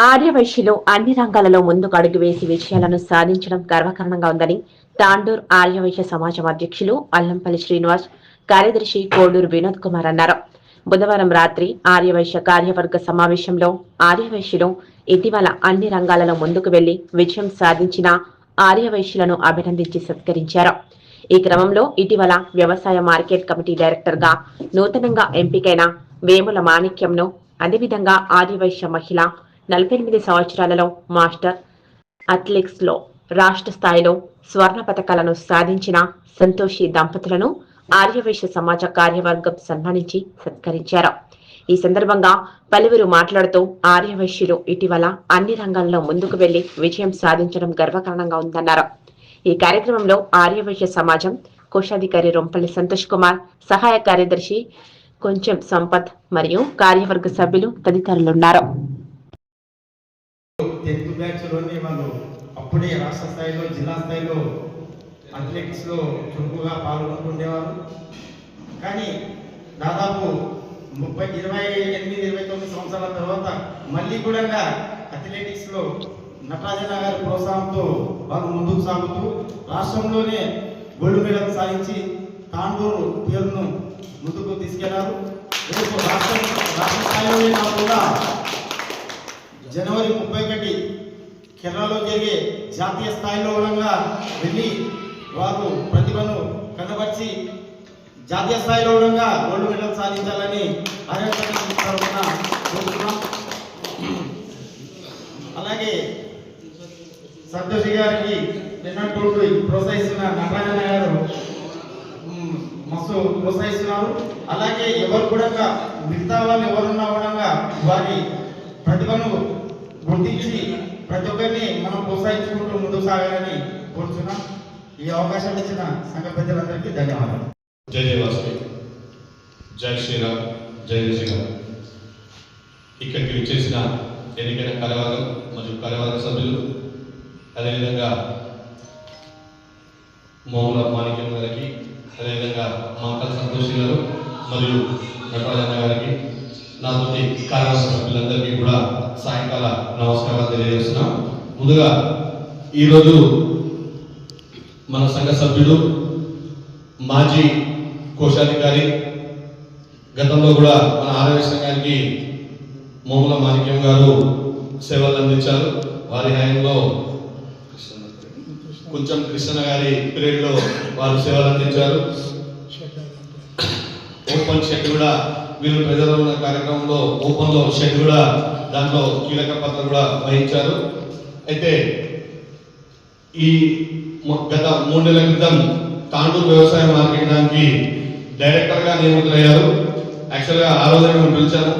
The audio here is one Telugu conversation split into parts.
ఆర్యవైశ్యులు అన్ని రంగాలలో ముందుకు అడుగు వేసి విజయాలను సాధించడం గర్వకారణంగా ఉందని తాండూర్ ఆర్యవైశ్య సమాజం అధ్యక్షులు అల్లంపల్లి శ్రీనివాస్ కార్యదర్శి కోడూరు వినోద్ కుమార్ అన్నారు. బుధవారం రాత్రి ఆర్యవైశ్య కార్యవర్గ సమావేశంలో ఆర్యవైశ్యులు ఇటీవల అన్ని రంగాలలో ముందుకు వెళ్ళి విజయం సాధించిన ఆర్యవైశ్యులను అభినందించి సత్కరించారు. ఈ క్రమంలో ఇటీవల వ్యవసాయ మార్కెట్ కమిటీ డైరెక్టర్గా నూతనంగా ఎంపికైన వేముల మాణిక్యంను అదేవిధంగా ఆర్యవైశ్య మహిళ నలభై ఎనిమిది సంవత్సరాలలో మాస్టర్ అథ్లెటిక్స్లో రాష్ట్ర స్థాయిలో స్వర్ణ పథకాలను సాధించిన సంతోషి దంపతులను ఆర్యవైశ్య సమాజ కార్యవర్గం సన్మానించి సత్కరించారు. ఈ సందర్భంగా పలువురు మాట్లాడుతూ ఆర్యవైశ్యులు ఇటీవల అన్ని రంగాల్లో ముందుకు వెళ్ళి విజయం సాధించడం గర్వకారణంగా ఉందన్నారు. ఈ కార్యక్రమంలో ఆర్యవైశ్య సమాజం కోశాధికారి రొంపల్లి సంతోష్ కుమార్ సహాయ కార్యదర్శి కొంచెం సంపత్ మరియు కార్యవర్గ సభ్యులు తదితరులున్నారు. బ్యాచ్లోనే వాళ్ళు అప్పుడే రాష్ట్ర స్థాయిలో జిల్లా స్థాయిలో అథ్లెటిక్స్లో చురుకుగా పాల్గొంటుండేవారు కానీ దాదాపు ముప్పై ఇరవై ఎనిమిది ఇరవై తొమ్మిది సంవత్సరాల తర్వాత మళ్ళీ కూడా అథ్లెటిక్స్లో నటరాజన గారి ప్రోత్సాహంతో వాళ్ళు ముందుకు సాగుతూ రాష్ట్రంలోనే గోల్డ్ మెడల్ సాధించి తాండూరు పేరును ముందుకు తీసుకెళ్ళారు. రేపు రాష్ట్ర రాష్ట్ర స్థాయిలోనే కాకుండా జనవరి ముప్పై ఒకటి కేరళలో జరిగే జాతీయ స్థాయిలో కూడా వెళ్ళి వారు ప్రతిభను కనబర్చి జాతీయ స్థాయిలో కూడా గోల్డ్ మెడల్ సాధించాలని కోరుతున్నాం. అలాగే సంతోషి గారికి నిన్నట్టు ప్రోత్సహిస్తున్న నారాయణ గారు మస్తు ప్రోత్సహిస్తున్నారు. అలాగే ఎవరు కూడా మిగతా వాళ్ళు ఎవరున్నా కూడా వారి ప్రతిభను గుర్తించి ప్రతి ఒక్కరిని మనం ప్రోత్సహించుకుంటూ ముందుకు సాగాలని కోరుతున్నాం ఈ అవకాశం ఇచ్చిన సంఘ పెద్దలందరికీ ధన్యవాదాలు. జై జయ జై శ్రీరామ్. జై జయ శ్రీరామ్. ఇక్కడికి విచ్చేసిన ఎన్నికైన కార్యవర్గం మరియు కార్యవర్గ సభ్యులు అదేవిధంగా మోముల మాణిక్యం గారికి అదేవిధంగా మాకల్ సంతోషి గారు మరియు నటరాజన్న గారికి నాతోటి కార్యవర్గ సభ్యులందరికీ కూడా సాయంకాల నమస్కారాలు తెలియజేస్తున్నాం. ముందుగా ఈరోజు మన సంఘ సభ్యుడు మాజీ కోశాధికారి గతంలో కూడా మన ఆరోగ్య సంఘానికి మోముల మాణిక్యం గారు సేవలు అందించారు. వారి హయాంలో కొంచెం కృష్ణ గారి పీరియడ్లో వారు సేవలు అందించారు. ఓపెన్ షెడ్ కూడా వీరు ప్రజలు ఉన్న కార్యక్రమంలో ఓపెన్లో షెడ్ కూడా దాంట్లో కీలక పాత్ర కూడా వహించారు. అయితే ఈ గత మూడు నెలల క్రితం తాండూరు వ్యవసాయ మార్కెట్ డైరెక్టర్గా నియమితులయ్యారు. యాక్చువల్గా ఆ రోజు మేము పిలిచాము.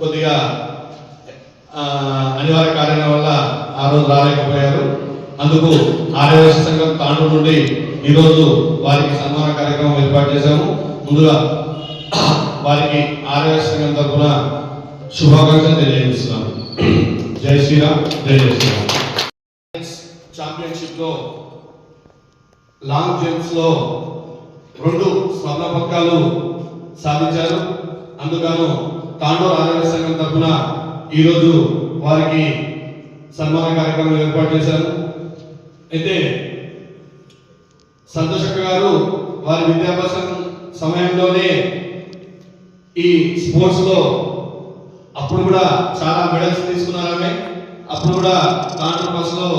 కొద్దిగా అనివార్య కారణాల వల్ల ఆ రోజు రాలేకపోయారు. అందుకు ఆర్యవేశ సంఘం తాండూరు నుండి ఈరోజు వారికి సన్మాన కార్యక్రమం ఏర్పాటు చేశాము. ముందుగా వారికి ఆర్యవేశ సంఘం తరఫున శుభాకాంక్షలు తెలియజేస్తున్నాను. జై శ్రీరామ్ జై జై శ్రీరామ్ ఛాంపియన్షిప్లో లాంగ్ జంప్స్లో రెండు స్వర్ణ పథకాలు సాధించారు. అందుకను తాండూరు ఆరోగ్య సంఘం తరఫున ఈరోజు వారికి సన్మాన కార్యక్రమం ఏర్పాటు చేశారు. అయితే సంతోషక్క గారు వారి విద్యాభ్యాసం సమయంలోనే ఈ స్పోర్ట్స్లో అప్పుడు కూడా చాలా మెడల్స్ తీసుకున్నారు ఆమె అప్పుడు కూడా తాండూరు లో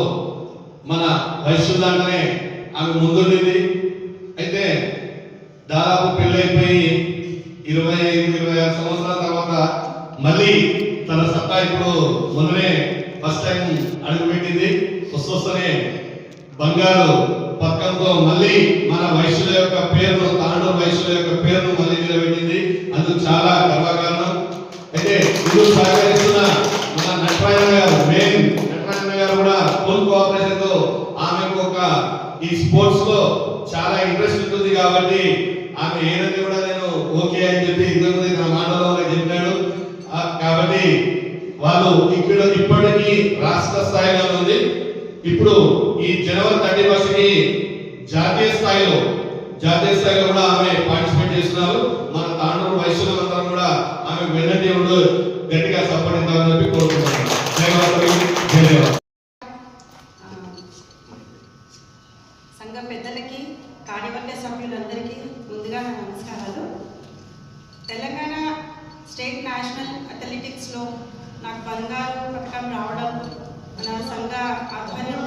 మన వయసు దాంట్లోనే ఆమె ముందుండింది. అయితే దాదాపు పెళ్ళైపోయి ఇరవై ఐదు ఇరవై ఆరు సంవత్సరాల తర్వాత మళ్ళీ తన సత్తా ఇప్పుడు మొన్ననే ఫస్ట్ టైం అడుగుపెట్టింది. వస్తూనే బంగారు పథకంతో మళ్ళీ మన వైశ్యుల యొక్క పేరును తాను వైశ్యుల యొక్క పేరును మళ్ళీ నిలబెట్టింది. అందుకు చాలా గర్వకారణం. అయితే ఇందుకు సహకరిస్తున్న మన నటరాయణ గారు మెయిన్ నటరాయణ గారు కూడా ఫుల్ కోఆపరేషన్తో ఆమెకు ఒక ఈ స్పోర్ట్స్లో చాలా ఇంట్రెస్ట్ ఉంటుంది కాబట్టి ఆమె ఏదైతే కూడా నేను ఓకే అని చెప్పి ఇంతకుముందు నా మాటలో చెప్పాడు. కాబట్టి వాళ్ళు ఇక్కడ ఇప్పటికీ రాష్ట్ర స్థాయిలో ఉంది. ఇప్పుడు ఈ జనవరి థర్టీ ఫస్ట్కి జాతీయ స్థాయిలో జాతీయ స్థాయిలో కూడా ఆమె పార్టిసిపేట్ చేస్తున్నారు. మన తాండూరు వయసులందరం కూడా ఆమె వెన్నటి ఉండు గట్టిగా సపోర్ట్ ఇద్దామని చెప్పి కోరుకుంటున్నాను. జై పెద్దలకి కార్యవర్గ సభ్యులందరికీ ముందుగా నా నమస్కారాలు. తెలంగాణ స్టేట్ నేషనల్ అథ్లెటిక్స్లో నాకు బంగారు పథకం రావడం venimos